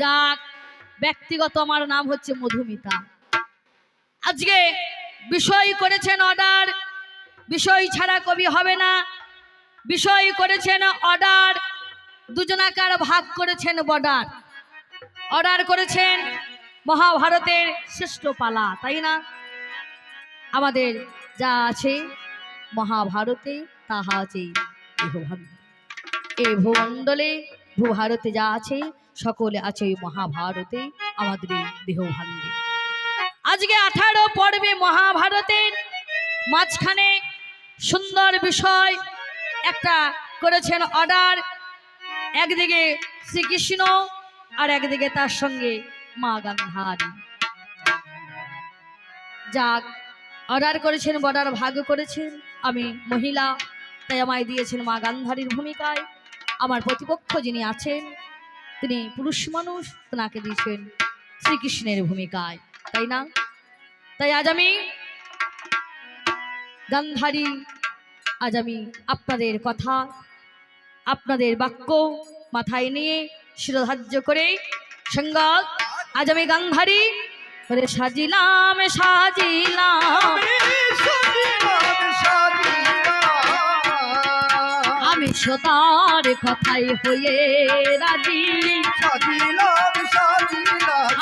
যাক, ব্যক্তিগত আমার নাম হচ্ছে মধুমিতা। আজকে বিষয় করেছেন অর্ডার বিষয় ছাড়া কবি হবে না। বিষয় করেছেন অর্ডার দুজনাকার ভাগ করেছেন বর্ডার। অর্ডার করেছেন মহাভারতের শ্রেষ্ঠ পালা, তাই না? আমাদের যা আছে, মহাভারতে তাহা আছে। এই ভূমণ্ডলে ভূভারতে যা আছে সকলে আছে মহাভারতে, আমাদের এই দেহভাণ্ডে আজকে আঠারো পর্বে মহাভারতের মাঝখানে সুন্দর বিষয় একটা করেছেন অর্ডার। একদিকে শ্রীকৃষ্ণ আর একদিকে তার সঙ্গে মা গান্ধারী। যাক, অর্ডার করেছেন, বর্ডার ভাগ করেছেন। আমি মহিলা, তাই আমায় দিয়েছেন মা গান্ধারীর ভূমিকায়। আমার প্রতিপক্ষ যিনি আছেন তিনি পুরুষ মানুষ তেনাকে দিয়েছেন শ্রীকৃষ্ণের ভূমিকায়। তাই না? তাই আজ আমি গান্ধারী, আজ আমি আপনাদের কথা, আপনাদের বাক্য মাথায় নিয়ে শিরোধার্য করে সঙ্গত আজ আমি গান্ধারী সাজিলাম সাজিলাম। সতার কথাই হয়ে রাজি।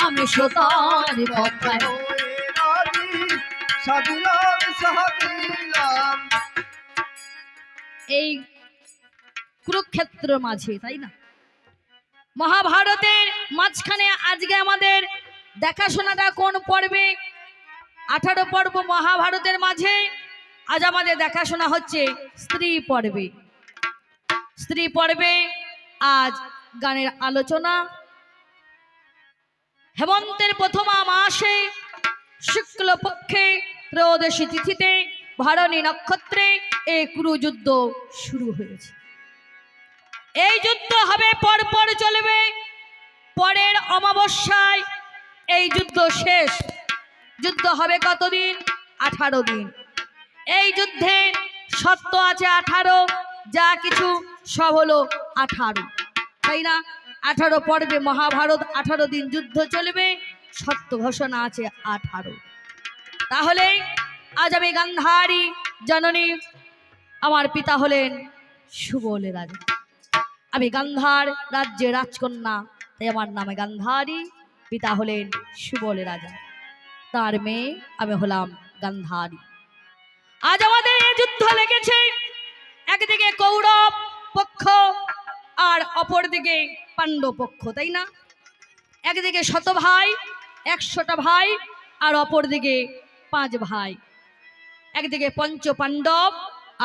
আমি সতার কথায় এই কুরুক্ষেত্র মাঝে, তাই না? মহাভারতের মাঝখানে আজকে আমাদের দেখাশোনাটা কোন পর্বে? আঠারো পর্ব মহাভারতের মাঝে। আজ আমাদের দেখাশোনা হচ্ছে স্ত্রী পর্বে। স্ত্রী পর্বে আজ গানের আলোচনা হেমন্তের প্রথম মাসে, শুক্লপক্ষে, ত্রয়োদশী তিথিতে, ভারণী নক্ষত্রে এই কুরুযুদ্ধ শুরু হয়েছে। এই যুদ্ধ হবে, পরপর চলবে। পরের অমাবস্যায় এই যুদ্ধ শেষ। যুদ্ধ হবে কতদিন? আঠারো দিন। এই যুদ্ধে সত্য আছে আঠারো। যা কিছু সব হলো আঠারো। তাই না? আঠারো পর্বে মহাভারত, আঠারো দিন যুদ্ধ চলবে, সত্য ঘোষণা আছে আঠারো। তাহলে আজ আমি গান্ধারী জননী, আমার পিতা হলেন সুবল রাজা। আমি গান্ধার রাজ্যে রাজকন্যা, তাই আমার নামে গান্ধারী, পিতা হলেন সুবল রাজা। তার মেয়ে আমি হলাম গান্ধারী। আজ আমাদের যুদ্ধ লেগেছে একদিকে কৌরব পক্ষ আর অপরদিকে পাণ্ডব পক্ষ, তাই না? একদিকে শত ভাই, একশোটা ভাই আর অপরদিকে পাঁচ ভাই। একদিকে পঞ্চ পাণ্ডব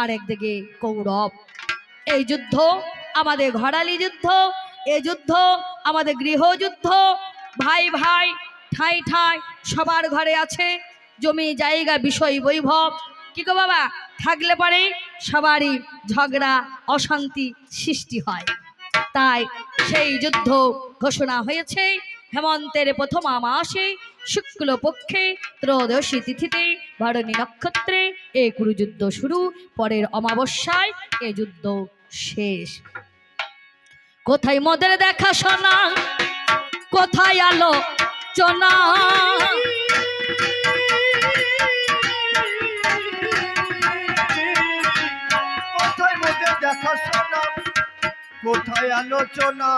আর একদিকে কৌরব। এই যুদ্ধ আমাদের ঘরালি যুদ্ধ এই যুদ্ধ আমাদের গৃহযুদ্ধ ভাই ভাই, ঠাই ঠাই সবার ঘরে আছে, জমি জায়গা বিষয় বৈভব। কি গো বাবা? থাকলে পরে সবারই ঝগড়া, অশান্তি সৃষ্টি হয়। তাই সেই যুদ্ধ ঘোষণা হয়েছে। হেমন্তের প্রথম মাসে শুক্ল পক্ষে ত্রয়োদশী তিথিতে, ভরণী নক্ষত্রে এ কুরুযুদ্ধ শুরু। পরের অমাবস্যায় এ যুদ্ধ শেষ। কোথায় মদের দেখা শোনা? কোথায় আলো চনা কোথায় আলোচনা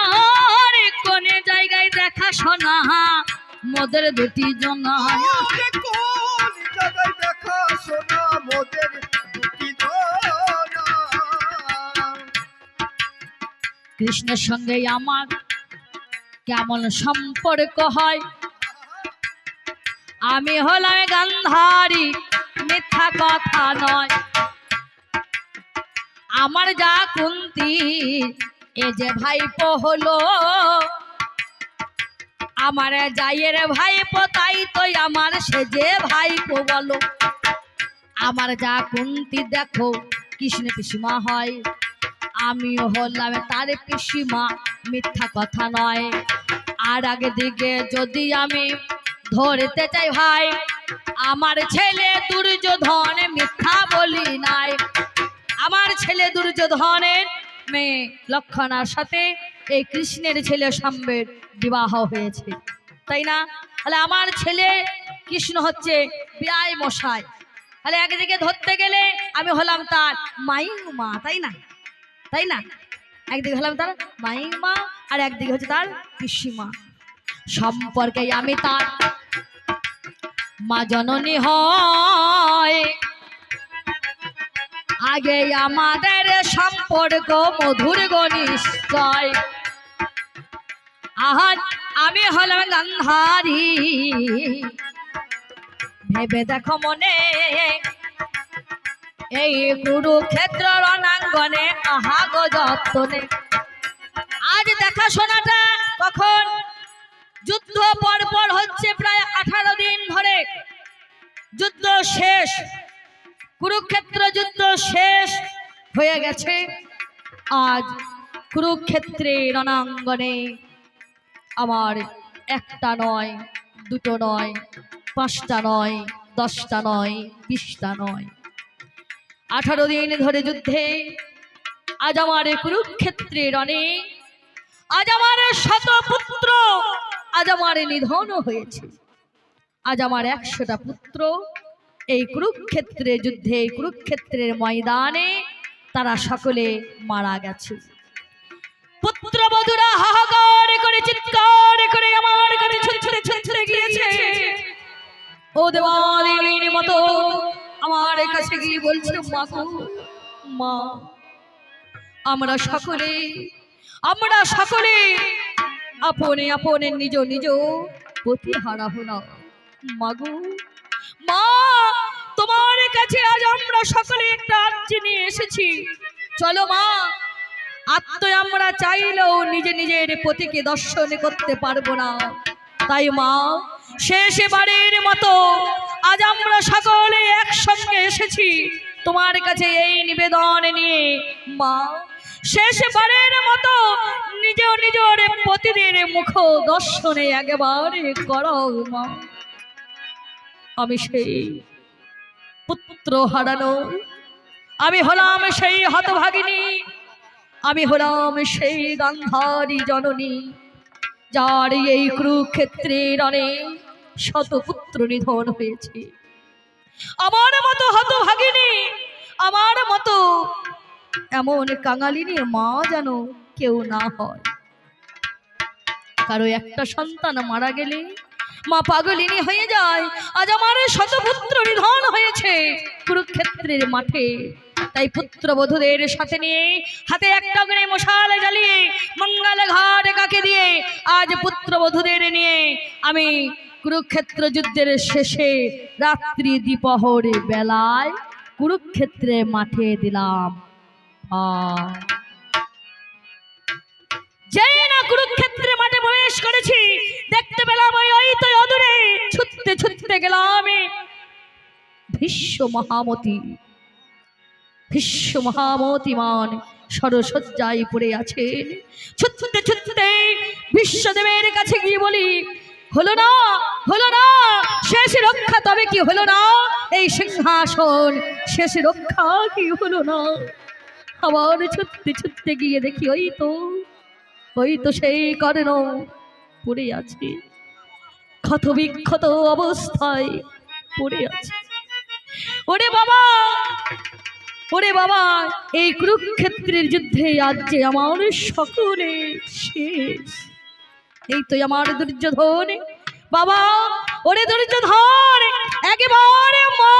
আর কোনে জায়গায় দেখা শোনা? মদের দুটি জনা। কোন জায়গায় দেখা শোনা? মোদের দুটি জনা। কৃষ্ণের সঙ্গে আমার কেমন সম্পর্ক হয়? আমি হলাম গান্ধারী মিথ্যা কথা নয়। আমার যা কুন্তি, এ যে ভাইপো হলো। আমার যাইয়ের ভাইপো, তাই তো আমার সে যে ভাইপো বলো। আমার যা কুন্তি দেখো, কৃষ্ণ পিসিমা হয়। আমিও হলাম তার পিসিমা, মিথ্যা কথা নয়। আর আগে দিকে যদি আমি ধরতে চাই ভাই, আমার ছেলে দুর্যোধন মিথ্যা বলি নাই। আমার ছেলে দুর্যোধনের মেয়ে লক্ষণার সাথে এই কৃষ্ণের ছেলে সাম্বের বিবাহ হয়েছে। তাই না? তাহলে আমার ছেলে কৃষ্ণ হচ্ছে বিয়ায় মশাই। তাহলে একদিকে ধরতে গেলে আমি হলাম তার মাইমা, তাই না? তাই না? একদিকে হলাম তার মাইমা আর একদিকে হচ্ছে তার পিসিমা। সম্পর্কে আমি তার মা জননী হয়। আগে আমাদের সম্পর্ক মধুর গনিশ্চয় আহার আমি হলাম গান্ধারী। ভেবে দেখো মনে, এই কুরুক্ষেত্র রণাঙ্গনে আহা গো যত্নে। আজ দেখাশোনাটা কখন? যুদ্ধ পর পর হচ্ছে প্রায় আঠারো দিন ধরে। যুদ্ধ শেষ। কুরুক্ষেত্র যুদ্ধ শেষ হয়ে গেছে। আজ কুরুক্ষেত্রে রণাঙ্গনে আমার একটা নয়, দুটো নয়, পাঁচটা নয়, দশটা নয়, বিশটা নয়। আঠারো দিন ধরে যুদ্ধে আজ আমার কুরুক্ষেত্রে রণে আজ আমার শত পুত্র আজ আমার নিধন হয়েছে। আজ আমার একশোটা পুত্র এই কুরুক্ষেত্রে যুদ্ধে, এই কুরুক্ষেত্রের ময়দানে তারা সকলে মারা গেছে। পুত্রবধূরা হাহাকার করে, চিৎকার করে, আমার কাছে ছুটছুটে ছুটছুটে গিয়েছে। ও দেওয়ালিনীর মতো আমার কাছে গিয়ে বলছে, মা আমরা সকলে আমরা সকলে আপনে আপনে নিজ নিজ পতি হারা হলাম মাগো মা কাছে আজ আমরা সকলে একটা আর্জি নিয়ে এসেছি। চলো মা, আত্ম আমরা চাইলেও নিজে নিজের পতিকে দর্শন করতে পারব না। তাই মা শেষবারের মতো আজ আমরা সকলে একসঙ্গে এসেছি। তোমার কাছে এই নিবেদন নিয়ে মা, শেষ শেষবারের মতো নিজ নিজের পতিদের মুখ দর্শনে একেবারে করো মা। আমি সেই পুত্র হারানো। আমি হলাম সেই হতভাগিনী। আমি হলাম সেই গান্ধারী জননী, যার এই কুরুক্ষেত্রের অনেক শতপুত্র নিধন হয়েছে। আমার মতো হতভাগিনী, আমার মতো এমন কাঙালিনী মা যেন কেউ না হয়। কারও একটা সন্তান মারা গেলে মা পাগলিনী হয়ে যায়। আজ আমার শতপুত্র নিধন হয়েছে কুরুক্ষেত্রের মাঠে। তাই পুত্রবধূদের সাথে নিয়ে হাতে একটা করে মশাল জ্বালিয়ে মঙ্গল ঘাট কাকে দিয়ে আজ পুত্রবধূদের নিয়ে আমি কুরুক্ষেত্র যুদ্ধের শেষে রাত্রি দ্বিপহর বেলায় কুরুক্ষেত্রে মাঠে দিলাম। যেই না কুরুক্ষেত্রে প্রবেশ করেছি। দেখতে পেলাম ওই ওই তো অদূরে। ছুটতে ছুটতে গেলাম ভীষ্ম মহামতি। ভীষ্ম মহামতিমান সরসজ্জায় পড়ে আছেন। ছুটতে ছুটতে বিশ্বদেবের কাছে গিয়ে বলি, হলো না হলো না, শেষ রক্ষা তবে কি হলো না? এই সিংহাসন শেষ রক্ষা কি হলো না? আবার ছুটতে ছুটতে গিয়ে দেখি ওই তো ওই তো সেই কর্ণ পড়ে আছে। ক্ষত বিক্ষত অবস্থায় পড়ে আছে। ওরে বাবা! ওরে বাবা! এই কুরুক্ষেত্রের যুদ্ধে আজ যে আমার সকলে শেষ। এই তো আমার দুর্যোধন। বাবা! ওরে দুর্যোধন! একেবারে মা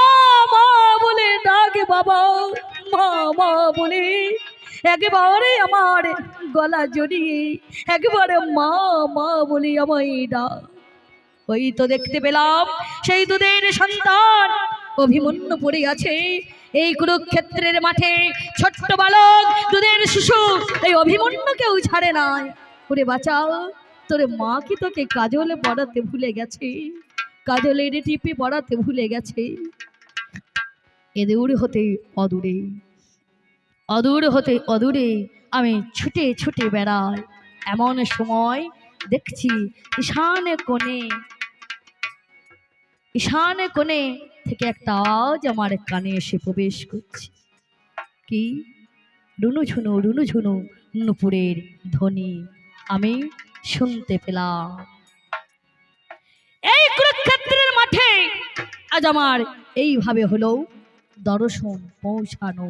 মা বলে ডাকে বাবা। মা মা বলে একেবারে আমার গলা জড়িয়ে, একেবারে মা মা বলি আমায় ডাক। ওই তো দেখতে পেলাম, সেই দুধের সন্তান অভিমন্যু পড়ে আছে। এই কুরুক্ষেত্রের মাঠে ছোট্ট বালক, দুধের শিশু, এই অভিমন্য কেউ ছাড়ে নাই। ওরে বাঁচাও, তোর মা কি তোকে কাজলে পড়াতে ভুলে গেছে? কাজলের টিপে পড়াতে ভুলে গেছে। এদূর হতে অদূরে। অদূর হতে অদূরে আমি ছুটে ছুটে বেড়াই। এমন সময় দেখছি ঈশানে কোণে ঈশানে কোণে থেকে একটা আওয়াজ আমার কানে এসে প্রবেশ করছে। কি? রুনু ঝুনু রুনু ঝুনু, নুপুরের ধ্বনি আমি শুনতে পেলাম। এই কুরুক্ষেত্রের মাঠে আজ আমার এইভাবে হলো দর্শন পৌঁছানো।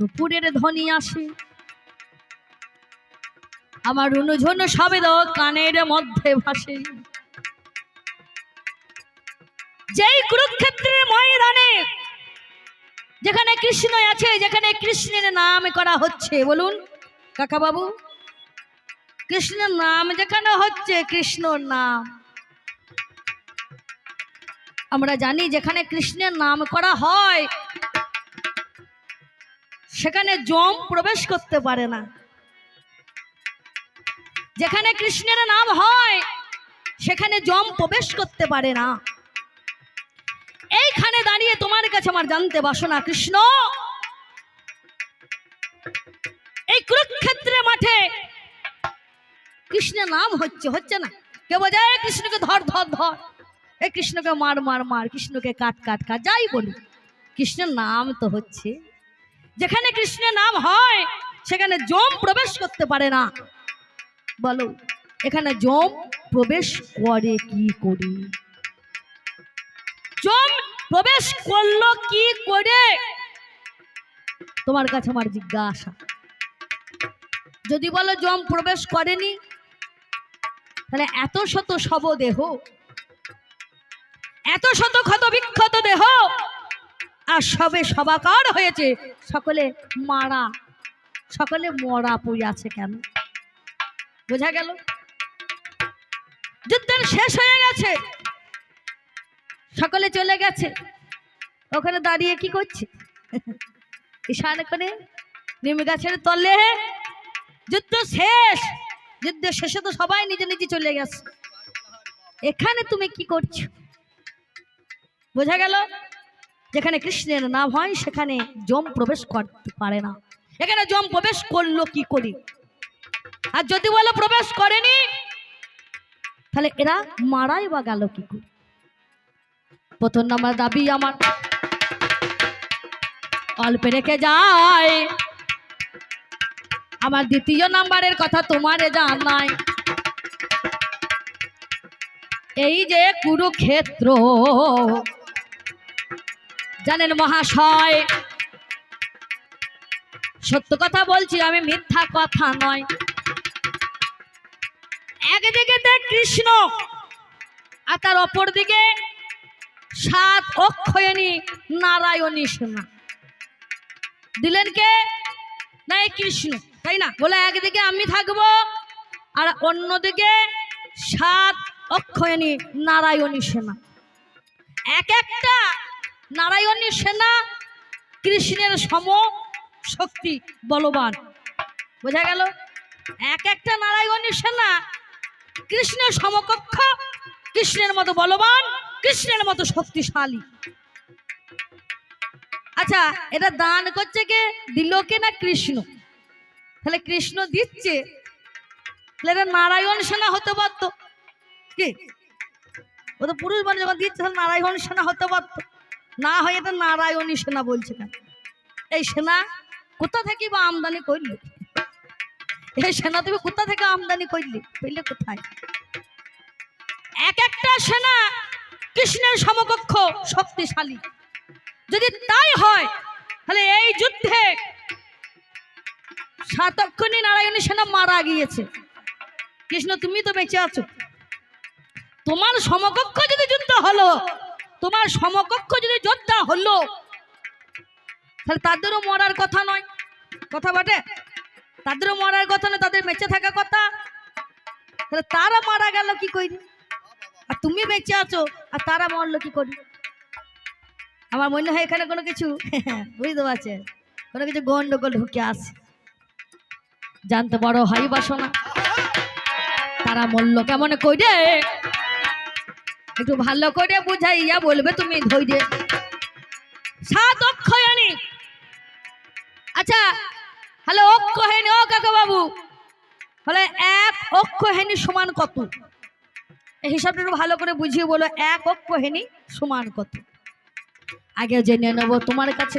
নুপুরের ধ্বনি আসে। আমার রুনুঝুনু শব্দ কানের মধ্যে ভাসে। যেই কুরুক্ষেত্রের ময়দানে যেখানে কৃষ্ণ আছে, যেখানে কৃষ্ণের নাম করা হচ্ছে, বলুন কাকা বাবু কৃষ্ণের নাম যেখানে হচ্ছে, কৃষ্ণর নাম। আমরা জানি যেখানে কৃষ্ণের নাম করা হয় সেখানে জম প্রবেশ করতে পারে না। যেখানে কৃষ্ণের নাম হয়, সেখানে জম প্রবেশ করতে পারে না। এইখানে দাঁড়িয়ে তোমার কাছে আমার জানতে বাসনা কৃষ্ণ। এই কুরুক্ষেত্রের মাঠে কৃষ্ণের নাম হচ্ছে হচ্ছে না? কে বোঝায় কৃষ্ণকে ধর ধর ধর। এ কৃষ্ণকে মার মার মার, কৃষ্ণকে কাট কাট কাট, যাই বলি। কৃষ্ণের নাম তো হচ্ছে যেখানে কৃষ্ণের নাম হয়, সেখানে জম প্রবেশ করতে পারে না। বলো, এখানে জম প্রবেশ করে কি করে? জম প্রবেশ করল কি করে? তোমার কাছে আমার জিজ্ঞাসা। যদি বলো জম প্রবেশ করেনি, তাহলে এত শত শবদেহ এত শত ক্ষত বিক্ষত দেহ আর সবে সবাকার হয়েছে। সকলে মারা। সকলে মরা পড়ে আছে কেন? বোঝা গেল? যুদ্ধের শেষ হয়ে গেছে। সকলে চলে গেছে। ওখানে দাঁড়িয়ে কি করছে? ঈশান করে নিম গাছের তলে যুদ্ধ শেষ। যুদ্ধ শেষে তো সবাই নিজে নিজে চলে গেছে। এখানে তুমি কি করছ? বোঝা গেল? যেখানে কৃষ্ণের নাম হয়, সেখানে জম প্রবেশ করতে পারে না। এখানে জম প্রবেশ করল কি করে? আর যদি বলো প্রবেশ করেনি, তাহলে এরা মারাই বা গেল কি করে? প্রথম নাম্বার দাবি আমার। অল্পে রেখে যায়। আমার দ্বিতীয় নাম্বারের কথা তোমারে জানাই। এই যে কুরুক্ষেত্র জানেন মহাশয়, সত্য কথা বলছি, আমি মিথ্যা কথা নয়। একদিকে দেখ কৃষ্ণ, আর তার অপর দিকে সাত অক্ষয়ণী নারায়ণী সেনা। দিলেন কে? না কৃষ্ণ, তাই না? বলে একদিকে আমি থাকব, আর অন্যদিকে সাত অক্ষয়ণী নারায়ণী সেনা। এক একটা নারায়ণী সেনা, কৃষ্ণের সম শক্তি বলবান। বোঝা গেল? এক একটা নারায়ণী সেনা কৃষ্ণের সমকক্ষ, কৃষ্ণের মতো বলবান, কৃষ্ণের মতো শক্তিশালী। আচ্ছা এটা দান করছে কে? দিল কে না কৃষ্ণ? তাহলে কৃষ্ণ দিচ্ছে। তাহলে এটা নারায়ণ সেনা হতে পারতো। কি? ও তো পুরুষ মানুষ, যখন দিচ্ছে, তাহলে নারায়ণ সেনা হতে পারতো। না হয় এটা নারায়ণী সেনা বলছে কেন? এই সেনা কোথা থেকে বা আমদানি করলি? এই সেনা তুমি কোথা থেকে আমদানি করলি? পেলে কোথায়? এক একটা সেনা কৃষ্ণের সমকক্ষ, শক্তিশালী। যদি তাই হয়, তাহলে এই যুদ্ধে সাতক্ষণী নারায়ণী সেনা মারা গিয়েছে। কৃষ্ণ, তুমি তো বেঁচে আছো। তোমার সমকক্ষ যদি যুদ্ধ হলো তোমার সমকক্ষ যদি যোদ্ধা হলো, তাহলে তাদেরও মরার কথা নয়। কথা বটে? তাদেরও মরার কথা নয়, তাদের বেঁচে থাকা কথা। তাহলে তারা মারা গেল কি করি? আর তুমি বেঁচে আছো, আর তারা মরলো কি করি? আমার মনে হয় এখানে কোনো কিছু বুঝতে পারছেন? কোনো কিছু গন্ডগোল ঢুকে আসে জানতে বড় হয় বাসনা। তারা মূল্য কেমন করে একটু ভালো করে বুঝাইয়া বলবে তুমি ধৈর্য। সাত অক্ষয়ানি আচ্ছা হ্যালো অক্ষহেনি ও কাকা বাবু হলে এক অক্ষহেনি সমান কত? এই হিসাবটা একটু ভালো করে বুঝিয়ে বলো, এক অক্ষহেনি সমান কত? আগে জেনে নেব তোমার কাছে।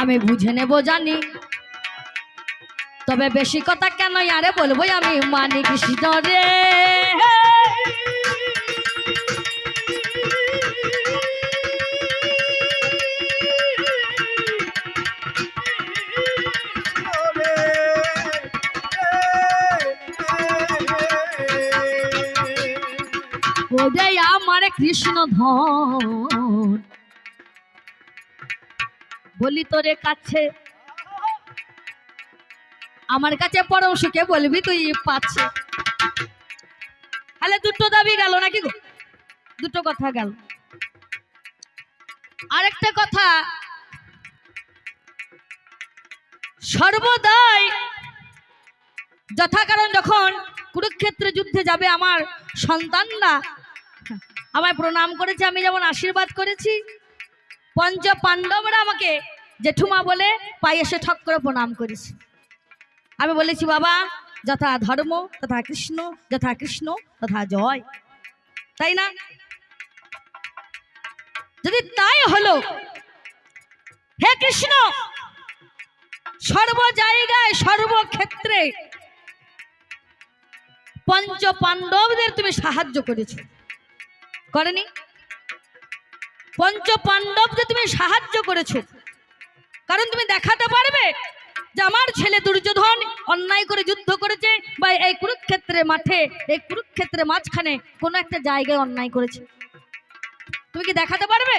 আমি বুঝে নেব, জানি। তবে বেশি কথা কেন আরে বলব, আমি মানি কৃষ্ণ রে। ওরে আমার কৃষ্ণ ধন। বলি তোরে কাছে, আমার কাছে পরম সুখে বলবি তুই পাচ্ছে তাহলে দুটো দাবি গেল নাকি গো? দুটো কথা গেল। আরেকটা কথা, সর্বদাই যথাকারণ যখন কুরুক্ষেত্রে যুদ্ধে যাবে আমার সন্তানরা আমায় প্রণাম করেছে, আমি যেমন আশীর্বাদ করেছি। পঞ্চ পাণ্ডবরা আমাকে জেঠুমা বলে পায়ে এসে ঠক করে প্রণাম করেছে। আমি বলেছি, বাবা, যথা ধর্ম, তথা কৃষ্ণ, যথা কৃষ্ণ, তথা জয়। তাই না? যদি তাই হলো, হে কৃষ্ণ, সর্ব জায়গায়, সর্বক্ষেত্রে পঞ্চ পাণ্ডবদের তুমি সাহায্য করেছ। করেনি পঞ্চ পাণ্ডবদের তুমি সাহায্য করেছ। কারণ তুমি দেখাতে পারবে যে আমার ছেলে দুর্যোধন অন্যায় করে যুদ্ধ করেছে বা এই কুরুক্ষেত্রের মাঠে, এই কুরুক্ষেত্রের মাঝখানে কোনো একটা জায়গায় অন্যায় করেছে। তুমি কি দেখাতে পারবে?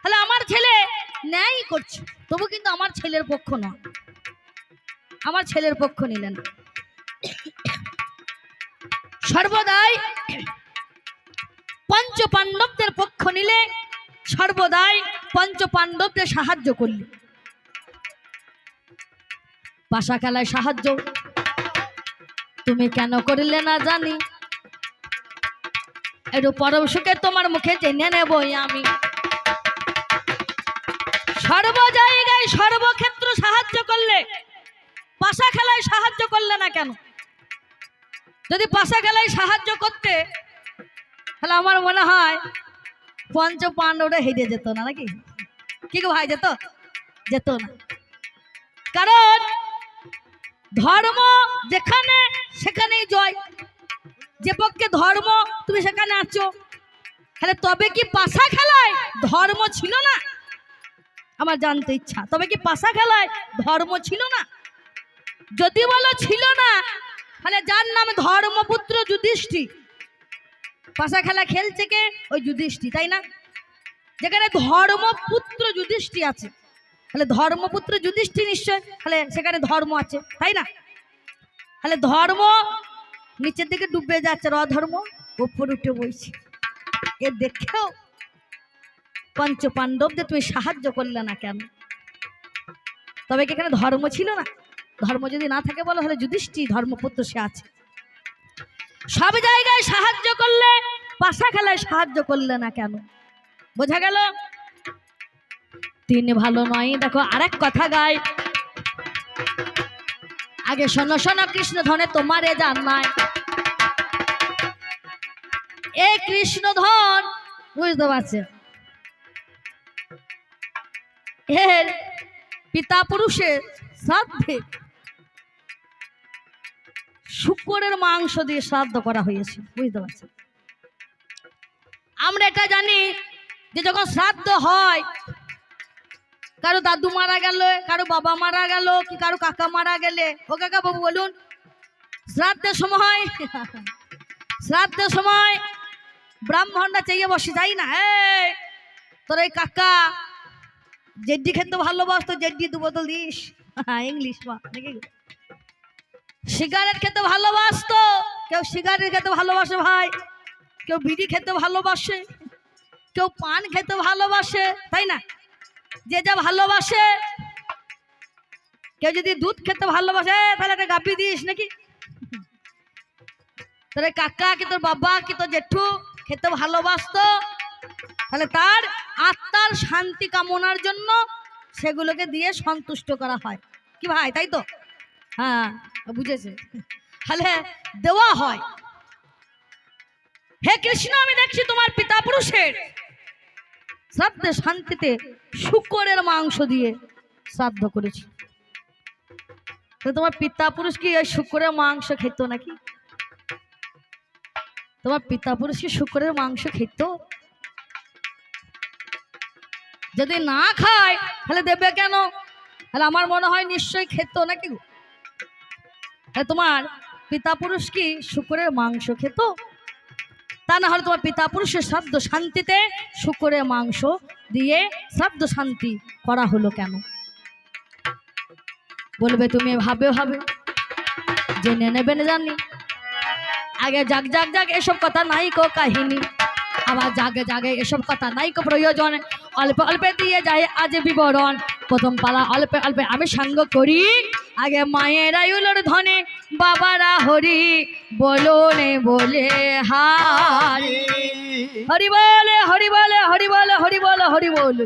তাহলে আমার ছেলে ন্যায় করছে, তবু কিন্তু আমার ছেলের পক্ষ নয়। আমার ছেলের পক্ষ নিলেন সর্বদাই পঞ্চ পাণ্ডবদের পক্ষ নিলে সর্বদাই পঞ্চ পাণ্ডবদের সাহায্য করলে। পাশা খেলায় সাহায্য। তুমি কেন করলে না জানি। একটু পরম সুখে তোমার মুখে জেনে নেবই আমি। সর্ব জায়গায় সর্বক্ষেত্র সাহায্য করলে পাশা খেলায় সাহায্য করলে না কেন? যদি পাশা খেলায় সাহায্য করতে তাহলে আমার মনে হয় পঞ্চ পাণ্ডবরা হেরে যেত না নাকি? কি ভাই, যেত? যেত না। কারণ ধর্ম যেখানে, সেখানেই জয়। যে পক্ষে ধর্ম তুমি সেখানে আছো, তাহলে তবে কি পাশা খেলায় ধর্ম ছিল না? আমার জানতে ইচ্ছা। তবে কি পাশা খেলায় ধর্ম ছিল না? যদি বলো ছিল না, তাহলে যার নাম ধর্মপুত্র যুধিষ্ঠির? পাশা খেলা খেলছে কে? ওই যুধিষ্ঠি, তাই না? যেখানে ধর্মপুত্র যুধিষ্ঠি আছে। তাহলে ধর্মপুত্র যুধিষ্ঠি নিশ্চয়? তাহলে সেখানে ধর্ম আছে, তাই না? তাহলে ধর্ম নিচের দিকে ডুবে যাচ্ছে আর অধর্ম উপর উঠে বইছে। এ দেখেও পঞ্চ পাণ্ডবদের তুমি সাহায্য করলে না কেন? তবে কি এখানে ধর্ম ছিল না? ধর্ম যদি না থাকে বলো, তাহলে যুধিষ্ঠি ধর্মপুত্র সে আছে। সব জায়গায় সাহায্য করলে, পাশা খেলায় সাহায্য করলে না কেন? বোঝা গেল? তিন ভালো নয়। দেখো, আরেক কথা গায় আগে শোনো শোনো কৃষ্ণ ধনে তোমারে জান নাই এই কৃষ্ণ ধন বুঝতে পারছে? এর পিতা পুরুষের শ্রাদ্ধে শুকরের মাংস দিয়ে শ্রাদ্ধ করা হয়েছে, বুঝতে পারছেন? আমরা এটা জানি যে যখন শ্রাদ্ধ হয়, কারও দাদু মারা গেল, কারও বাবা মারা গেল, কি কারও কাকা মারা গেলে, ও কাকা বাবু বলুন, শ্রাদ্ধের সময় শ্রাদ্ধের সময় ব্রাহ্মণরা চেয়ে বসে, যাই না, এই, তোর এই কাকা, জেড্ডি খেতে ভালোবাসতো, জেড্ডি দু বোতল দিস। ইংলিশ বা নাকি? সিগারেট খেতে ভালোবাসতো। কেউ সিগারেট খেতে ভালোবাসে ভাই। কেউ বিড়ি খেতে ভালোবাসে। কেউ পান খেতে ভালোবাসে, তাই না? যে যা ভালোবাসে। কেউ যদি দুধ খেতে ভালোবাসে তাহলে একটা গাপি দিস নাকি? তোর কাকা কি তোর বাবা কি তোর জেঠু খেতে ভালোবাসতো? তাহলে তার আত্মার শান্তি কামনার জন্য সেগুলোকে দিয়ে সন্তুষ্ট করা হয়। কি ভাই, তাই তো? হ্যাঁ বুঝেছে। তাহলে দেওয়া হয়। হে কৃষ্ণ, আমি দেখছি তোমার পিতা পুরুষের শ্রাদ্ধে শান্তিতে শুকরের মাংস দিয়ে শ্রাদ্ধ করেছি। তোমার পিতা পুরুষ কি ওই শুকরের মাংস খেত নাকি? তোমার পিতা পুরুষ কি শুকরের মাংস খেত? যদি না খায়, তাহলে দেবে কেন? তাহলে আমার মনে হয় নিশ্চয়ই খেত নাকি তাহলে তোমার পিতা পুরুষ কি শুকরের মাংস খেত? তা না হলে তোমার পিতা পুরুষের শ্রাদ্ধ শান্তিতে শুকরের মাংস দিয়ে শ্রাদ্ধ শান্তি করা হলো কেন? বলবে তুমি ভাবে ভাবে, জেনে নেবেন জানি। আগে জাগ জাগ জাগ এসব কথা নাই কো কাহিনী। আবার জাগে জাগে এসব কথা নাই কো প্রয়োজন। অল্প অল্পে দিয়ে যায় আজ বিবরণ। প্রথম পালা অল্পে অল্পে আমি সাঙ্গ করি। আগে মায়ের আয়ুলোর ধনে বাবারা হরি বলো নে বলে হারি। হরি বলে হরি বলে হরি বলে হরি বলে হরি বল।